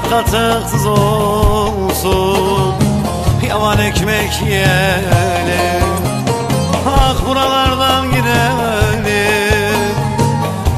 Bırak katıksız olsun. Yavan ekmek yiyelim. Ah buralardan gidelim.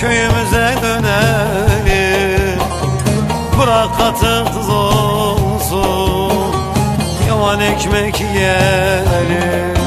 Köyümüze dönelim. Bırak katıksız olsun. Yavan ekmek yiyelim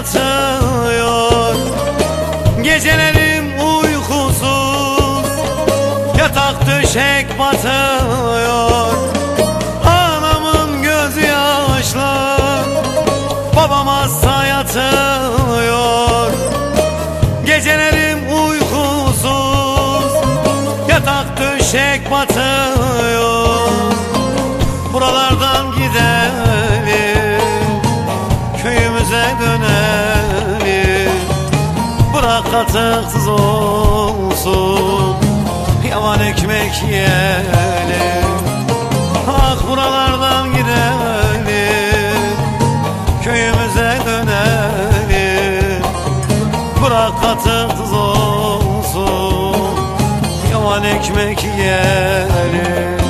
yatıyor Gecelerim uykusuz Yatak döşek batıyor Anamın gözü yaşlı Babam hasta yatıyor Gecelerim uykusuz Yatak döşek batıyor Bırak katıksız olsun. Yavan ekmek yiyelim Ah buralardan gidelim. Köyümüze dönelim Bırak katıksız olsun. Yavan ekmek yiyelim.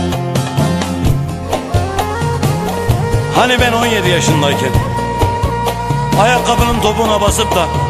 Hani ben 17 yaşındayken Ayakkabının topuğuna basıp da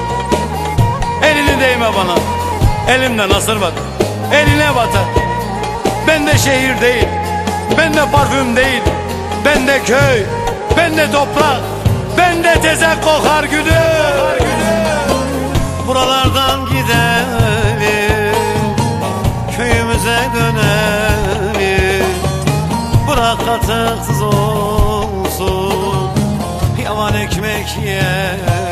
Değme bana. Elimde nasır var Eline batar Bende şehir değil Bende parfüm değil Bende köy Bende toprak Bende tezek kokar gülüm Buralardan gidelim Köyümüze dönelim. Bırak katıksız olsun Yavan ekmek yiyelim